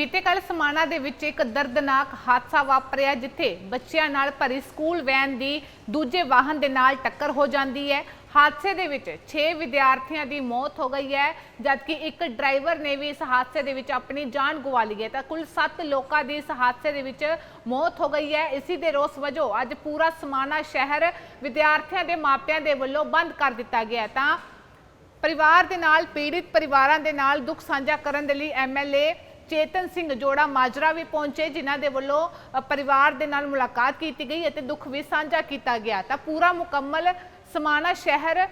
ਬੀਤੇ ਕੱਲ ਸਮਾਣਾ ਦੇ ਵਿੱਚ ਇੱਕ ਦਰਦਨਾਕ ਹਾਦਸਾ ਵਾਪਰਿਆ ਜਿੱਥੇ ਬੱਚਿਆਂ ਨਾਲ ਭਰੀ ਸਕੂਲ ਵੈਨ ਦੀ ਦੂਜੇ ਵਾਹਨ ਦੇ ਨਾਲ ਟੱਕਰ ਹੋ ਜਾਂਦੀ ਹੈ। ਹਾਦਸੇ ਦੇ ਵਿੱਚ 6 ਵਿਦਿਆਰਥੀਆਂ ਦੀ ਮੌਤ ਹੋ ਗਈ ਹੈ, ਜਦਕਿ ਇੱਕ ਡਰਾਈਵਰ ਨੇ ਵੀ ਇਸ ਹਾਦਸੇ ਦੇ ਵਿੱਚ ਆਪਣੀ ਜਾਨ ਗਵਾ ਲਈ ਹੈ। ਤਾਂ ਕੁੱਲ 7 ਲੋਕਾਂ ਦੀ ਇਸ ਹਾਦਸੇ ਦੇ ਵਿੱਚ ਮੌਤ ਹੋ ਗਈ ਹੈ। ਇਸੇ ਦੇ ਰੋਸ ਵਜੋਂ ਅੱਜ ਪੂਰਾ ਸਮਾਣਾ ਸ਼ਹਿਰ ਵਿਦਿਆਰਥੀਆਂ ਦੇ ਮਾਪਿਆਂ ਦੇ ਵੱਲੋਂ ਬੰਦ ਕਰ ਦਿੱਤਾ ਗਿਆ ਤਾਂ ਪਰਿਵਾਰ ਦੇ ਨਾਲ, ਪੀੜਿਤ ਪਰਿਵਾਰਾਂ ਦੇ ਨਾਲ ਦੁੱਖ ਸਾਂਝਾ ਕਰਨ ਦੇ ਲਈ ਐਮਐਲਏ ਚੇਤਨ ਸਿੰਘ ਜੋੜਾ ਮਾਜਰਾ ਵੀ ਪਹੁੰਚੇ, ਜਿਨ੍ਹਾਂ ਦੇ ਵੱਲੋਂ ਪਰਿਵਾਰ ਦੇ ਨਾਲ ਮੁਲਾਕਾਤ ਕੀਤੀ ਗਈ ਅਤੇ ਦੁੱਖ ਵੀ ਸਾਂਝਾ ਕੀਤਾ ਗਿਆ। ਤਾਂ ਪੂਰਾ ਮੁਕੰਮਲ ਸਮਾਣਾ ਸ਼ਹਿਰ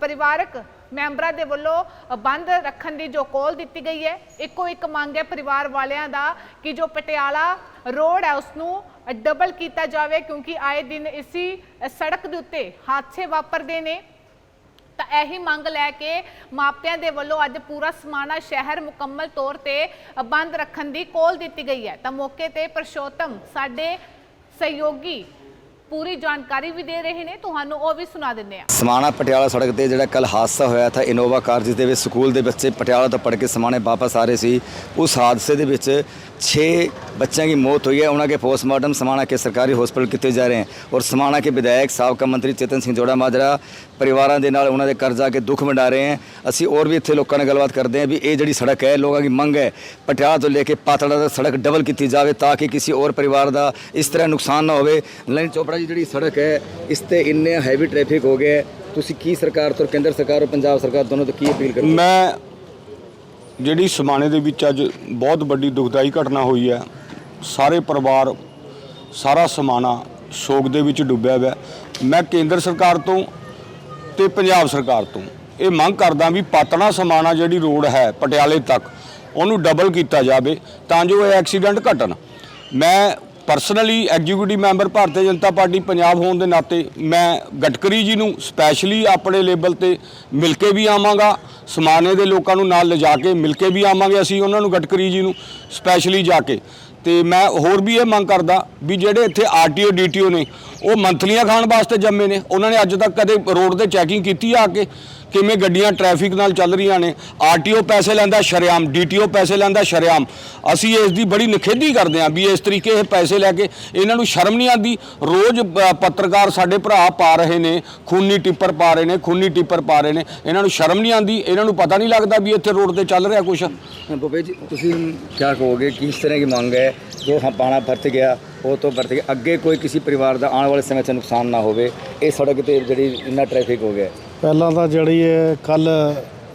ਪਰਿਵਾਰਕ ਮੈਂਬਰਾਂ ਦੇ ਵੱਲੋਂ ਬੰਦ ਰੱਖਣ ਦੀ ਜੋ ਕੋਲ ਦਿੱਤੀ ਗਈ ਹੈ, ਇੱਕੋ ਇੱਕ ਮੰਗ ਹੈ ਪਰਿਵਾਰ ਵਾਲਿਆਂ ਦਾ ਕਿ ਜੋ ਪਟਿਆਲਾ ਰੋਡ ਹੈ ਉਸ ਨੂੰ ਡਬਲ ਕੀਤਾ ਜਾਵੇ, ਕਿਉਂਕਿ ਆਏ ਦਿਨ ਇਸੀ ਸੜਕ ਦੇ ਉੱਤੇ ਹਾਦਸੇ ਵਾਪਰਦੇ ਨੇ। ਤਾਂ ਇਹੀ ਮੰਗ ਲੈ ਕੇ ਮਾਪਿਆਂ ਦੇ ਵੱਲੋਂ ਅੱਜ ਪੂਰਾ ਸਮਾਣਾ ਸ਼ਹਿਰ ਮੁਕੰਮਲ ਤੌਰ ਤੇ ਬੰਦ ਰੱਖਣ ਦੀ ਕੋਲ ਦਿੱਤੀ ਗਈ ਹੈ। ਤਾਂ ਮੌਕੇ ਤੇ ਪ੍ਰਸ਼ੋਤਮ ਸਾਡੇ ਸਹਿਯੋਗੀ ਪੂਰੀ ਜਾਣਕਾਰੀ ਵੀ ਦੇ ਰਹੇ ਨੇ। ਤੁਹਾਨੂੰ ਉਹ ਵੀ ਸੁਣਾ ਦਿੰਦੇ ਆ ਸਮਾਣਾ ਪਟਿਆਲਾ ਸੜਕ ਤੇ ਜਿਹੜਾ ਕੱਲ ਹਾਦਸਾ ਹੋਇਆ ਥਾ ਇਨੋਵਾ ਕਾਰ ਜਿਸ ਦੇ ਵਿੱਚ, ਸਕੂਲ ਦੇ ਬੱਚੇ ਪਟਿਆਲਾ ਤੋਂ ਪੜ੍ਹ ਕੇ ਸਮਾਣੇ ਵਾਪਸ ਆ ਰਹੇ ਸੀ। ਉਸ ਹਾਦਸੇ ਦੇ ਵਿੱਚ 6 ਬੱਚਿਆਂ की मौत हुई है उन्होंने के पोस्टमार्टम समाना के सरकारी हॉस्पिटल किए जा रहे हैं और समाना के ਵਿਧਾਇਕ ਸਾਬਕਾ ਮੰਤਰੀ ਚੇਤਨ ਸਿੰਘ ਜੋੜਾ ਮਾਜਰਾ ਪਰਿਵਾਰਾਂ ਦੇ ਨਾਲ ਉਹਨਾਂ ਦੇ ਕਰਜ਼ਾ ਕੇ ਦੁੱਖ ਵੰਡਾ ਰਹੇ ਹਨ ਅਸੀਂ ਹੋਰ ਵੀ ਇੱਥੇ ਲੋਕਾਂ ਨਾਲ ਗੱਲਬਾਤ ਕਰਦੇ ਹਾਂ ਵੀ ਇਹ ਜਿਹੜੀ ਸੜਕ ਹੈ ਲੋਕਾਂ ਦੀ ਮੰਗ ਹੈ ਪਟਿਆਲਾ ਤੋਂ ਲੈ ਕੇ ਪਾਤੜਾ ਤੱਕ ਸੜਕ ਡਬਲ ਕੀਤੀ ਜਾਵੇ ਤਾਂ ਕਿ ਕਿਸੇ ਹੋਰ ਪਰਿਵਾਰ ਦਾ ਇਸ ਤਰ੍ਹਾਂ ਨੁਕਸਾਨ ਨਾ ਹੋਵੇ ਲਾਈਨ ਚੋਪੜਾ ਜੀ ਜਿਹੜੀ ਸੜਕ ਹੈ ਇਸ ਤੇ ਇੰਨੇ ਹੈਵੀ ਟ੍ਰੈਫਿਕ ਹੋ ਗਿਆ ਹੈ। ਤੁਸੀਂ ਕੀ ਸਰਕਾਰ ਤੋਂ ਕੇਂਦਰ ਸਰਕਾਰ ਔਰ ਪੰਜਾਬ ਸਰਕਾਰ ਦੋਨੋਂ ਤੋਂ ਕੀ ਅਪੀਲ ਕਰਦੇ ਹੋ? ਮੈਂ ਜਿਹੜੀ ਸਮਾਣੇ ਦੇ ਵਿੱਚ ਅੱਜ ਬਹੁਤ ਵੱਡੀ ਦੁਖਦਾਈ ਘਟਨਾ ਹੋਈ ਹੈ, ਸਾਰੇ ਪਰਿਵਾਰ, ਸਾਰਾ ਸਮਾਣਾ ਸ਼ੋਕ ਦੇ ਵਿੱਚ ਡੁੱਬਿਆ ਹੋਇਆ। ਮੈਂ ਕੇਂਦਰ ਸਰਕਾਰ ਤੋਂ ਤੇ ਪੰਜਾਬ ਸਰਕਾਰ ਤੋਂ ਇਹ ਮੰਗ ਕਰਦਾ ਵੀ ਪਾਤਣਾ ਸਮਾਣਾ ਜਿਹੜੀ ਰੋਡ ਹੈ ਪਟਿਆਲੇ ਤੱਕ, ਉਹਨੂੰ ਡਬਲ ਕੀਤਾ ਜਾਵੇ ਤਾਂ ਜੋ ਇਹ ਐਕਸੀਡੈਂਟ ਘਟਣ। ਮੈਂ personally executive member Bharatiya Janata party Punjab ਹੋਣ ਦੇ ਨਾਤੇ ਮੈਂ ਗਟਕਰੀ ਜੀ ਨੂੰ ਸਪੈਸ਼ਲੀ ਆਪਣੇ ਲੈਵਲ ਤੇ ਮਿਲ ਕੇ ਵੀ ਆਵਾਂਗਾ ਸਮਾਨੇ ਦੇ ਲੋਕਾਂ ਨੂੰ ਨਾਲ ਲਿਜਾ ਕੇ ਮਿਲ ਕੇ ਵੀ ਆਵਾਂਗੇ ਅਸੀਂ, ਉਹਨਾਂ ਨੂੰ ਗਟਕਰੀ ਜੀ ਨੂੰ ਸਪੈਸ਼ਲੀ ਜਾ ਕੇ। ਤੇ ਮੈਂ ਹੋਰ ਵੀ ਇਹ ਮੰਗ ਕਰਦਾ ਵੀ ਜਿਹੜੇ ਇੱਥੇ ਆਰਟੀਓ ਡੀਟੀਓ ਨੇ, ਉਹ ਮੰਥਲੀਆਂ ਖਾਣ ਵਾਸਤੇ ਜੰਮੇ ਨੇ, ਉਹਨਾਂ ਨੇ ਅੱਜ ਤੱਕ ਕਦੇ ਰੋਡ ਤੇ ਚੈਕਿੰਗ ਕੀਤੀ ਆ ਕੇ? ਕਿਵੇਂ ਗੱਡੀਆਂ ਟ੍ਰੈਫਿਕ ਨਾਲ ਚੱਲ ਰਹੀਆਂ ਨੇ? ਆਰਟੀਓ ਪੈਸੇ ਲੈਂਦਾ, ਸ਼ਰੇਆਮ। ਡੀਟੀਓ ਪੈਸੇ ਲੈਂਦਾ, ਸ਼ਰੇਆਮ। ਅਸੀਂ ਇਸ ਦੀ ਬੜੀ ਨਿਖੇਧੀ ਕਰਦੇ ਹਾਂ ਵੀ ਇਸ ਤਰੀਕੇ ਇਹ ਪੈਸੇ ਲੈ ਕੇ ਇਹਨਾਂ ਨੂੰ ਸ਼ਰਮ ਨਹੀਂ ਆਉਂਦੀ। ਰੋਜ਼ ਪੱਤਰਕਾਰ ਸਾਡੇ ਭਰਾ ਪਾ ਰਹੇ ਨੇ, ਖੂਨੀ ਟਿੱਪਰ ਪਾ ਰਹੇ ਨੇ, ਖੂਨੀ ਟਿੱਪਰ ਪਾ ਰਹੇ ਨੇ। ਇਹਨਾਂ ਨੂੰ ਸ਼ਰਮ ਨਹੀਂ ਆਉਂਦੀ, ਇਹਨਾਂ ਨੂੰ ਪਤਾ ਨਹੀਂ ਲੱਗਦਾ ਵੀ ਇੱਥੇ ਰੋਡ ਤੇ ਚੱਲ ਰਿਹਾ ਕੁਛ। ਭੁਪੇ ਜੀ, ਤੁਸੀਂ ਕੀ ਕਹੋਗੇ ਕਿਸ ਤਰ੍ਹਾਂ ਦੀ ਮੰਗ ਹੈ, ਜੋ ਹਾਂ ਪਾਣਾ ਵਰਤ ਗਿਆ, ਉਹ ਤੋਂ ਵਰਤ ਗਿਆ। ਅੱਗੇ ਕੋਈ ਕਿਸੇ ਪਰਿਵਾਰ ਦਾ ਆਉਣ ਵਾਲੇ ਸਮੇਂ 'ਚ ਨੁਕਸਾਨ ਨਾ ਹੋਵੇ। ਇਹ ਸੜਕ ਤੇ ਜਿਹੜੀ ਇੰਨਾ ਟ੍ਰੈਫਿਕ ਹੋ ਗਿਆ। ਪਹਿਲਾਂ ਤਾਂ ਜਿਹੜੀ ਇਹ ਕੱਲ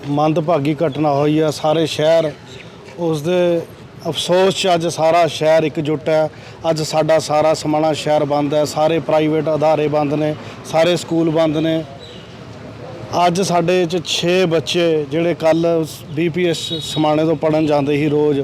ਮੰਦਭਾਗੀ ਘਟਨਾ ਹੋਈ ਆ, ਸਾਰੇ ਸ਼ਹਿਰ ਉਸ ਦੇ ਅਫਸੋਸ 'ਚ ਅੱਜ ਸਾਰਾ ਸ਼ਹਿਰ ਇਕਜੁੱਟ ਹੈ। ਅੱਜ ਸਾਡਾ ਸਾਰਾ ਸਮਾਣਾ ਸ਼ਹਿਰ ਬੰਦ ਹੈ, ਸਾਰੇ ਪ੍ਰਾਈਵੇਟ ਅਦਾਰੇ ਬੰਦ ਨੇ, ਸਾਰੇ ਸਕੂਲ ਬੰਦ ਨੇ। ਅੱਜ ਸਾਡੇ ਚ 6 ਬੱਚੇ ਜਿਹੜੇ ਕੱਲ ਬੀਪੀਐਸ ਸਮਾਣੇ ਤੋਂ ਪੜਨ ਜਾਂਦੇ ਸੀ ਰੋਜ਼।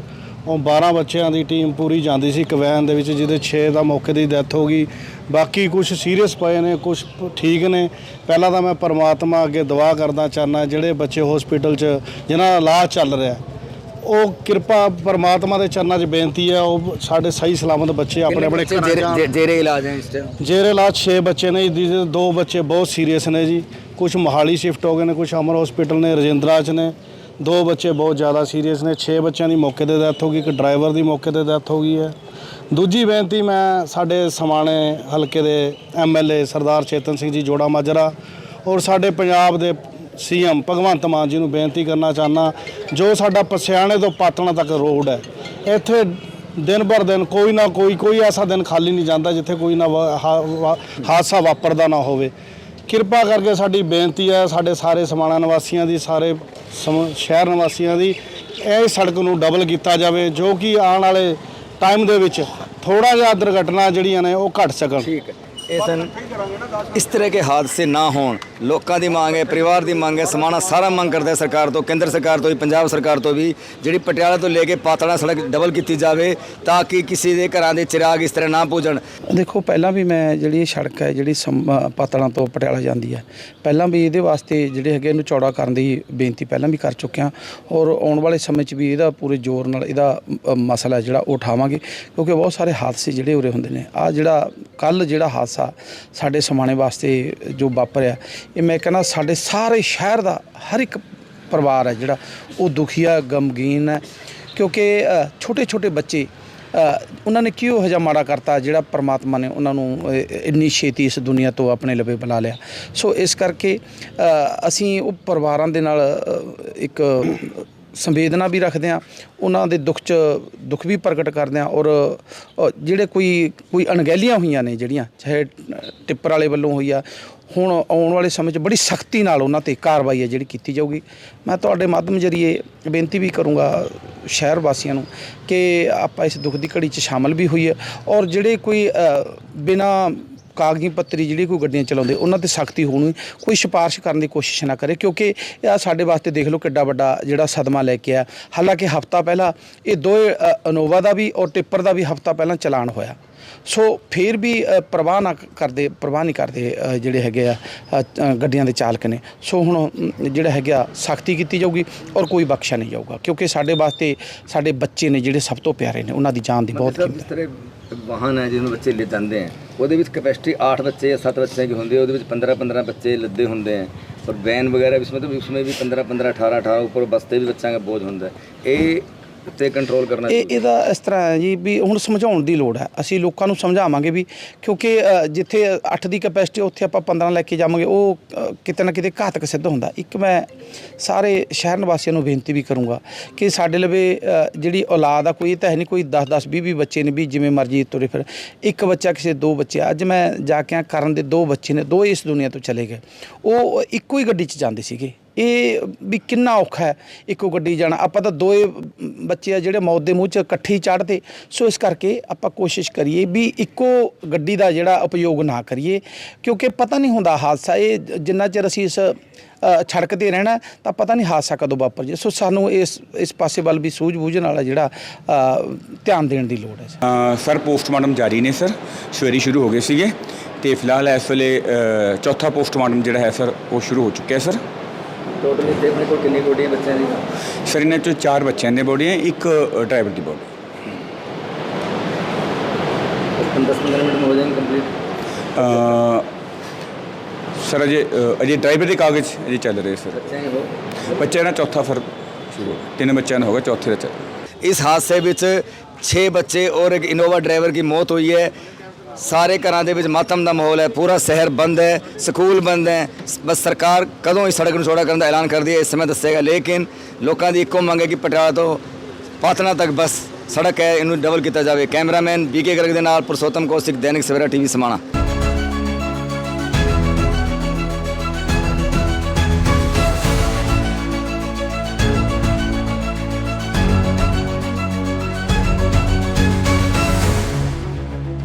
ਉਹ 12 ਬੱਚਿਆਂ ਦੀ ਟੀਮ ਪੂਰੀ ਜਾਂਦੀ ਸੀ ਇੱਕ ਵੈਨ ਦੇ ਵਿੱਚ ਜਿਹਦੇ 6 ਦਾ ਮੌਕੇ ਦੀ ਡੈਥ ਹੋ ਗਈ। ਬਾਕੀ ਕੁਝ ਸੀਰੀਅਸ ਪਏ ਨੇ ਕੁਝ ਠੀਕ ਨੇ। ਪਹਿਲਾਂ ਤਾਂ ਮੈਂ ਪਰਮਾਤਮਾ ਅੱਗੇ ਦੁਆ ਕਰਦਾ ਚਾਹਨਾ ਜਿਹੜੇ ਬੱਚੇ ਹਸਪੀਟਲ 'ਚ ਜਿਨ੍ਹਾਂ ਦਾ ਇਲਾਜ ਚੱਲ ਰਿਹਾ। ਉਹ ਕਿਰਪਾ ਪਰਮਾਤਮਾ ਦੇ ਚਰਨਾਂ 'ਚ ਬੇਨਤੀ ਹੈ ਉਹ ਸਾਡੇ ਸਹੀ ਸਲਾਮਤ ਬੱਚੇ ਆਪਣੇ ਆਪਣੇ ਜੇਰੇ- ਜਾਣ। ਜੇ- ਜੇਰੇ ਇਲਾਜ ਹੈ ਇਸ ਟਾਈਮ ਜੇਰੇ ਇਲਾਜ 6 ਬੱਚੇ ਨੇ ਜੀ, ਜਿਹਦੇ ਦੋ ਬੱਚੇ ਬਹੁਤ ਸੀਰੀਅਸ ਨੇ ਜੀ। ਕੁਝ ਮੋਹਾਲੀ ਸ਼ਿਫਟ ਹੋ ਗਏ ਨੇ ਕੁਝ ਅਮਰ ਹਸਪੀਟਲ ਨੇ ਰਜਿੰਦਰਾ 'ਚ ਨੇ। ਦੋ ਬੱਚੇ ਬਹੁਤ ਜ਼ਿਆਦਾ ਸੀਰੀਅਸ ਨੇ 6 ਬੱਚਿਆਂ ਦੀ ਮੌਕੇ ਤੇ ਡੈਥ ਹੋ ਗਈ, ਇੱਕ ਡਰਾਈਵਰ ਦੀ ਮੌਕੇ ਤੇ ਡੈਥ ਹੋ ਗਈ ਹੈ। ਦੂਜੀ ਬੇਨਤੀ ਮੈਂ ਸਾਡੇ ਸਮਾਣੇ ਹਲਕੇ ਦੇ ਐਮਐਲਏ ਸਰਦਾਰ ਚੇਤਨ ਸਿੰਘ ਜੀ ਜੋੜਾ ਮਾਜਰਾ ਔਰ ਸਾਡੇ ਪੰਜਾਬ ਦੇ ਸੀਐਮ ਭਗਵੰਤ ਮਾਨ ਜੀ ਨੂੰ ਬੇਨਤੀ ਕਰਨਾ ਚਾਹਨਾ ਜੋ ਸਾਡਾ ਪਸਿਆਣੇ ਤੋਂ ਪਾਤਣਾ ਤੱਕ ਰੋਡ ਹੈ, ਇੱਥੇ ਦਿਨ ਭਰ ਦਿਨ ਕੋਈ ਨਾ ਕੋਈ ਕੋਈ ਐਸਾ ਦਿਨ ਖਾਲੀ ਨਹੀਂ ਜਾਂਦਾ ਜਿੱਥੇ ਕੋਈ ਨਾ ਵਾ- ਵਾ- ਹਾਦਸਾ ਵਾਪਰਦਾ ਨਾ ਹੋਵੇ। ਕਿਰਪਾ ਕਰਕੇ ਸਾਡੀ ਬੇਨਤੀ ਹੈ, ਸਾਡੇ ਸਾਰੇ ਸਮਾਣਾ ਨਿਵਾਸੀਆਂ ਦੀ, ਸਾਰੇ ਸਮ- ਸ਼ਹਿਰ ਨਿਵਾਸੀਆਂ ਦੀ, ਇਹ ਸੜਕ ਨੂੰ ਡਬਲ ਕੀਤਾ ਜਾਵੇ, ਜੋ ਕਿ ਆਉਣ ਵਾਲੇ ਟਾਈਮ ਦੇ ਵਿੱਚ ਥੋੜਾ ਜਿਹਾ ਦੁਰਘਟਨਾ ਜਿਹੜੀਆਂ ਨੇ ਉਹ ਘਟ ਸਕਣ। ਠੀਕ ਹੈ। ਇਹ ਇਸ ਤਰ੍ਹਾਂ ਕੇ ਹਾਦਸੇ ਨਾ ਹੋਣ। ਲੋਕਾਂ ਦੀ ਮੰਗ ਹੈ, ਪਰਿਵਾਰ ਦੀ ਮੰਗ ਹੈ, ਸਮਾਣਾ ਸਾਰਾ ਮੰਗ ਕਰਦਾ ਸਰਕਾਰ ਤੋਂ, ਕੇਂਦਰ ਸਰਕਾਰ ਤੋਂ ਵੀ, ਪੰਜਾਬ ਸਰਕਾਰ ਤੋਂ ਵੀ, ਜਿਹੜੀ ਪਟਿਆਲਾ ਤੋਂ ਲੈ ਕੇ ਪਾਤੜਾ ਸੜਕ ਡਬਲ ਕੀਤੀ ਜਾਵੇ ਤਾਂ ਕਿ ਕਿਸੇ ਦੇ ਘਰਾਂ ਦੇ ਚਿਰਾਗ ਇਸ ਤਰ੍ਹਾਂ ਨਾ ਪੂਜਣ। ਦੇਖੋ, ਪਹਿਲਾਂ ਵੀ ਮੈਂ ਜਿਹੜੀ ਇਹ ਸੜਕ ਹੈ, ਜਿਹੜੀ ਸਮ- ਪਾਤੜਾਂ ਤੋਂ ਪਟਿਆਲਾ ਜਾਂਦੀ ਹੈ, ਪਹਿਲਾਂ ਵੀ ਇਹਦੇ ਵਾਸਤੇ ਜਿਹੜੇ ਹੈਗੇ ਇਹਨੂੰ ਚੌੜਾ ਕਰਨ ਦੀ ਬੇਨਤੀ ਪਹਿਲਾਂ ਵੀ ਕਰ ਚੁੱਕਿਆ ਔਰ ਆਉਣ ਵਾਲੇ ਸਮੇਂ 'ਚ ਵੀ ਇਹਦਾ ਪੂਰੇ ਜ਼ੋਰ ਨਾਲ ਇਹਦਾ ਮਸਲਾ ਹੈ ਜਿਹੜਾ ਉਹ ਉਠਾਵਾਂਗੇ, ਕਿਉਂਕਿ ਬਹੁਤ ਸਾਰੇ ਹਾਦਸੇ ਜਿਹੜੇ ਉਰੇ ਹੁੰਦੇ ਨੇ। ਆ ਜਿਹੜਾ ਕੱਲ ਜਿਹੜਾ ਹਾਦਸਾ ਸਾਡੇ ਸਮਾਣੇ ਵਾਸਤੇ ਜੋ ਵਾਪਰਿਆ, ਇਹ ਮੈਂ ਕਹਿੰਦਾ ਸਾਡੇ ਸਾਰੇ ਸ਼ਹਿਰ ਦਾ ਹਰ ਇੱਕ ਪਰਿਵਾਰ ਹੈ ਜਿਹੜਾ ਉਹ ਦੁਖੀ ਹੈ ਗਮਗੀਨ ਹੈ, ਕਿਉਂਕਿ ਛੋਟੇ ਛੋਟੇ ਬੱਚੇ ਉਹਨਾਂ ਨੇ ਕਿਉਂ ਇਹੋ ਜਿਹਾ ਮਾੜਾ ਕਰਤਾ ਜਿਹੜਾ ਪ੍ਰਮਾਤਮਾ ਨੇ ਉਹਨਾਂ ਨੂੰ ਇੰਨੀ ਛੇਤੀ ਇਸ ਦੁਨੀਆ ਤੋਂ ਆਪਣੇ ਲਵੇ ਬੁਲਾ ਲਿਆ। ਸੋ ਇਸ ਕਰਕੇ ਅਸੀਂ ਉਹ ਪਰਿਵਾਰਾਂ ਦੇ ਨਾਲ ਇੱਕ ਸੰਵੇਦਨਾ ਵੀ ਰੱਖਦੇ ਹਾਂ, ਉਹਨਾਂ ਦੇ ਦੁੱਖ 'ਚ ਦੁੱਖ ਵੀ ਪ੍ਰਗਟ ਕਰਦੇ ਹਾਂ ਔਰ ਜਿਹੜੇ ਕੋਈ ਕੋਈ ਅਣਗਹਿਲੀਆਂ ਹੋਈਆਂ ਨੇ ਜਿਹੜੀਆਂ, ਚਾਹੇ ਟਿੱਪਰ ਵਾਲੇ ਵੱਲੋਂ ਹੋਈ ਆ, ਹੁਣ ਆਉਣ ਵਾਲੇ ਸਮੇਂ 'ਚ ਬੜੀ ਸਖਤੀ ਨਾਲ ਉਹਨਾਂ ਤੇ ਕਾਰਵਾਈ ਹੈ ਜਿਹੜੀ ਕੀਤੀ ਜਾਊਗੀ। ਮੈਂ ਤੁਹਾਡੇ ਮਾਧਿਅਮ ਜਰੀਏ ਬੇਨਤੀ ਵੀ ਕਰੂੰਗਾ ਸ਼ਹਿਰ ਵਾਸੀਆਂ ਨੂੰ ਕਿ ਆਪਾਂ ਇਸ ਦੁੱਖ ਦੀ ਘੜੀ 'ਚ ਸ਼ਾਮਲ ਵੀ ਹੋਈਏ ਔਰ ਜਿਹੜੇ ਕੋਈ ਬਿਨਾ ਕਾਗਜ਼ੀ ਪੱਤਰੀ ਜਿਹੜੀ ਕੋਈ ਗੱਡੀਆਂ ਚਲਾਉਂਦੇ ਉਹਨਾਂ ਤੇ ਸਖਤੀ ਹੋਣੀ ਕੋਈ ਸਿਫਾਰਿਸ਼ ਕਰਨ ਦੀ ਕੋਸ਼ਿਸ਼ ਨਾ ਕਰੇ ਕਿਉਂਕਿ ਇਹ ਆਹ ਸਾਡੇ ਵਾਸਤੇ ਦੇਖ ਲਓ ਕਿੱਡਾ ਵੱਡਾ ਜਿਹੜਾ ਸਦਮਾ ਲੈ ਕੇ ਆ। ਹਾਲਾਂਕਿ ਹਫਤਾ ਪਹਿਲਾਂ ਇਹ ਦੋਏ ਅ, ਇਨੋਵਾ ਦਾ ਵੀ ਔਰ ਟਿੱਪਰ ਦਾ ਵੀ ਹਫਤਾ ਪਹਿਲਾਂ ਚਲਾਨ ਹੋਇਆ। ਸੋ ਫੇਰ ਵੀ ਪ੍ਰਵਾਹ ਨਾ ਕਰਦੇ ਪ੍ਰਵਾਹ ਨਹੀਂ ਕਰਦੇ ਜਿਹੜੇ ਹੈਗੇ ਆ ਗੱਡੀਆਂ ਦੇ ਚਾਲਕ ਨੇ। ਸੋ ਹੁਣ ਜਿਹੜਾ ਹੈਗਾ ਸਖਤੀ ਕੀਤੀ ਜਾਊਗੀ ਔਰ ਕੋਈ ਬਖਸ਼ਾ ਨਹੀਂ ਜਾਊਗਾ। ਕਿਉਂਕਿ ਸਾਡੇ ਵਾਸਤੇ ਸਾਡੇ ਬੱਚੇ ਨੇ ਜਿਹੜੇ ਸਭ ਤੋਂ ਪਿਆਰੇ ਨੇ ਉਹਨਾਂ ਦੀ ਜਾਨ ਦੀ ਬਹੁਤ ਕੀਮਤ ਹੈ। ਵਾਹਨ ਹੈ ਜਿਹਨੂੰ ਬੱਚੇ ਲੈ ਜਾਂਦੇ ਆ ਉਹਦੇ ਵਿੱਚ ਕੈਪੈਸਿਟੀ 8 ਬੱਚੇ ਜਾਂ 7 ਬੱਚੇ ਦੀ ਹੁੰਦੇ ਉਹਦੇ ਵਿੱਚ 15 15 ਬੱਚੇ ਲੱਦੇ ਹੁੰਦੇ ਆ। ਔਰ ਵੈਨ ਵਗੈਰਾ ਵੀ ਇਸ ਵਿੱਚ ਵੀ 15 15 18 18 ਉੱਪਰ ਬਸਤੇ ਵੀ ਬੱਚਿਆਂ ਦਾ ਬੋਝ ਹੁੰਦਾ ਇਹ ਤੇ ਕੰਟਰੋਲ ਕਰਨਾ ਇਹ ਇਹਦਾ ਇਸ ਤਰ੍ਹਾਂ ਹੈ ਜੀ ਵੀ ਹੁਣ ਸਮਝਾਉਣ ਦੀ ਲੋੜ ਹੈ। ਅਸੀਂ ਲੋਕਾਂ ਨੂੰ ਸਮਝਾਵਾਂਗੇ ਵੀ ਕਿਉਂਕਿ ਜਿੱਥੇ 8 ਦੀ ਕੈਪੈਸਿਟੀ ਉੱਥੇ ਆਪਾਂ 15 ਲੈ ਕੇ ਜਾਵਾਂਗੇ ਉਹ ਕਿਤੇ ਨਾ ਕਿਤੇ ਘਾਤਕ ਸਿੱਧ ਹੁੰਦਾ। ਇੱਕ ਮੈਂ ਸਾਰੇ ਸ਼ਹਿਰ ਨਿਵਾਸੀਆਂ ਨੂੰ ਬੇਨਤੀ ਵੀ ਕਰੂੰਗਾ ਕਿ ਸਾਡੇ ਲਵੇ ਜਿਹੜੀ ਔਲਾਦ ਆ ਕੋਈ ਤਾਂ ਹੈ ਨਹੀਂ ਕੋਈ 10 10 20 20 ਬੱਚੇ ਨੇ ਵੀ ਜਿਵੇਂ ਮਰਜ਼ੀ ਤੁਰੇ ਫਿਰ ਇੱਕ ਬੱਚਾ ਕਿਸੇ ਦੋ ਬੱਚੇ। ਅੱਜ ਮੈਂ ਜਾ ਕੇ ਆ ਕਰਨ ਦੇ ਦੋ ਬੱਚੇ ਨੇ ਦੋ ਇਸ ਦੁਨੀਆ ਤੋਂ ਚਲੇ ਗਏ। ਉਹ ਇੱਕੋ ਹੀ ਗੱਡੀ 'ਚ ਜਾਂਦੇ ਸੀਗੇ। ਇਹ ਵੀ ਕਿੰਨਾ ਔਖਾ ਹੈ ਇੱਕੋ ਗੱਡੀ ਜਾਣਾ। ਆਪਾਂ ਤਾਂ ਦੋਏ ਬੱਚੇ ਆ ਜਿਹੜੇ ਮੌਤ ਦੇ ਮੂੰਹ 'ਚ ਇਕੱਠੇ ਹੀ ਚੜ੍ਹਦੇ ਸੋ ਇਸ ਕਰਕੇ ਆਪਾਂ ਕੋਸ਼ਿਸ਼ ਕਰੀਏ ਵੀ ਇੱਕੋ ਗੱਡੀ ਦਾ ਜਿਹੜਾ ਉਪਯੋਗ ਨਾ ਕਰੀਏ। ਕਿਉਂਕਿ ਪਤਾ ਨਹੀਂ ਹੁੰਦਾ ਹਾਦਸਾ ਇਹ ਜਿੰਨਾ ਚਿਰ ਅਸੀਂ ਇਸ ਅ, ਤੇ ਰਹਿਣਾ ਤਾਂ ਪਤਾ ਨਹੀਂ ਹਾਦਸਾ ਕਦੋਂ ਵਾਪਰ ਜੇ ਸੋ ਸਾਨੂੰ ਇਸ ਇਸ ਪਾਸੇ ਵੱਲ ਵੀ ਸੂਝ-ਬੂਝ ਨਾਲ ਜਿਹੜਾ ਧਿਆਨ ਦੇਣ ਦੀ ਲੋੜ ਹੈ ਸਰ। ਪੋਸਟਮਾਰਟਮ ਜਾਰੀ ਨੇ ਸਰ। ਸਵੇਰੇ ਸ਼ੁਰੂ ਹੋ ਗਏ ਸੀਗੇ ਤੇ ਫਿਲਹਾਲ ਇਸ ਵੇਲੇ ਚੌਥਾ ਪੋਸਟਮਾਰਟਮ ਜਿਹੜਾ ਹੈ ਸਰ ਉਹ ਸ਼ੁਰੂ ਹੋ ਚੁੱਕਿਆ ਹੈ ਸਰ। ਟੋਟਲ ਇੱਥੇ ਆਪਣੇ ਕੋਲ ਕਿੰਨੀ ਬੋਡੀਆਂ ਬੱਚਿਆਂ ਦੀ ਸਰ ਇਹਨਾਂ ਚੋਂ ਚਾਰ ਬੱਚਿਆਂ ਦੇ ਬੋਡੀ ਹੈ ਇੱਕ ਡਰਾਈਵਰ ਦੀ ਬੋਡੀ 10 15 ਮਿੰਟ में हो जाएंगे कंप्लीट ਸਰ ਅਜੇ ਅ, ਅਜੇ ਡਰਾਈਵਰ ਦੇ ਕਾਗਜ਼ ਅਜੇ ਚੱਲ ਰਹੇ ਸਰ ਬੱਚੇ हैं वो ਬੱਚਿਆਂ ਦਾ ਚੌਥਾ ਫਰ ਸ਼ੁਰੂ ਹੋ ਗਿਆ। ਤਿੰਨ ਬੱਚਿਆਂ ਦਾ ਹੋਗਾ ਚੌਥੇ ਦਾ ਚੱਲ ਇਸ ਹਾਦਸੇ ਵਿੱਚ 6 ਬੱਚੇ ਔਰ ਇੱਕ ਇਨੋਵਾ ਡਰਾਈਵਰ ਦੀ ਮੌਤ ਹੋਈ ਹੈ ਸਾਰੇ ਘਰਾਂ ਦੇ ਵਿੱਚ ਮਾਤਮ ਦਾ ਮਾਹੌਲ ਹੈ, ਪੂਰਾ ਸ਼ਹਿਰ ਬੰਦ ਹੈ, ਸਕੂਲ ਬੰਦ ਹੈ। ਬਸ ਸਰਕਾਰ ਕਦੋਂ ਇਸ ਸੜਕ ਨੂੰ ਚੌੜਾ ਕਰਨ ਦਾ ਐਲਾਨ ਕਰਦੀ ਹੈ, ਇਸ ਸਮੇਂ ਦੱਸੇਗਾ। ਲੇਕਿਨ ਲੋਕਾਂ ਦੀ ਇੱਕੋ ਮੰਗ ਹੈ ਕਿ ਪਟਿਆਲਾ ਤੋਂ ਪਾਤਨਾ ਤੱਕ ਬਸ ਸੜਕ ਹੈ, ਇਹਨੂੰ ਡਬਲ ਕੀਤਾ ਜਾਵੇ। ਕੈਮਰਾਮੈਨ ਬੀਕੇ ਗਰਗ ਦੇ ਨਾਲ ਪੁਰਸ਼ੋਤਮ ਕੌਸ਼ਿਕ ਦੈਨਿਕ ਸਵੇਰਾ ਟੀਵੀ, ਸਮਾਣਾ।